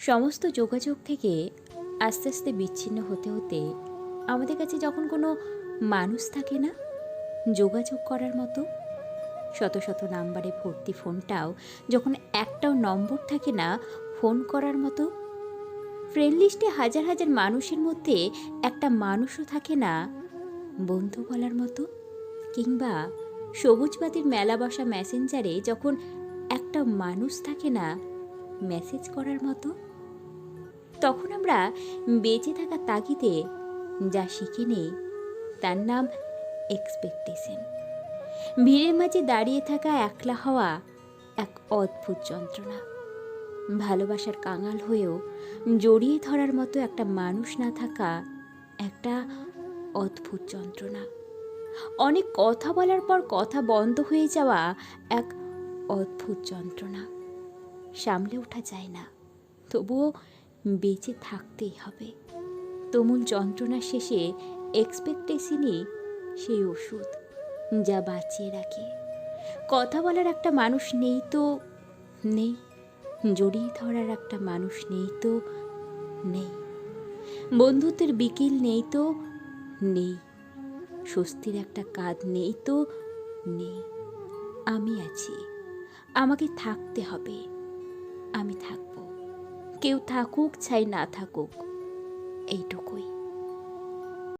সমস্ত যোগাযোগ থেকে আস্তে আস্তে বিচ্ছিন্ন হতে হতে আমাদের কাছে যখন কোনো মানুষ থাকে না, যোগাযোগ করার মতো শত শত নাম্বারে ভর্তি ফোনটাও, যখন একটাও নম্বর থাকে না, ফোন করার মতো ফ্রেন্ড লিস্টে হাজার হাজার মানুষের মধ্যে একটা মানুষও থাকে না, বন্ধু বলার মতো। কিংবা সবুজবাতির মেলা বসা মেসেঞ্জারে যখন একটা মানুষ থাকে না মেসেজ করার মতো তখন আমরা বেঁচে থাকা তাগিদে যা শিখে নেই, তার নাম এক্সপেকটেশন ভিড়ের মাঝে দাঁড়িয়ে থাকা একলা হওয়া এক অদ্ভুত যন্ত্রণা। ভালোবাসার কাঙাল হয়েও জড়িয়ে ধরার মতো একটা মানুষ না থাকা একটা অদ্ভুত যন্ত্রণা। অনেক কথা বলার পর কথা বন্ধ হয়ে যাওয়া এক অদ্ভুত যন্ত্রণা। সামলে ওঠা যায় না। তবুও বেঁচে থাকতেই হবে। তুমুল যন্ত্রণা শেষে এক্সপেকটেশনই সেই ওষুধ যা বাঁচিয়ে রাখে। কথা বলার একটা মানুষ নেই তো, নেই। জড়িয়ে ধরার একটা মানুষ নেই তো, নেই। বন্ধুত্বের বিকেল নেই তো, নেই। স্বস্তির একটা কাঁধ নেই তো, নেই। আমি আছি। আমাকে থাকতে হবে। আমি থাকব। কেউ থাকুক চাই না থাকুক এইটুকুই।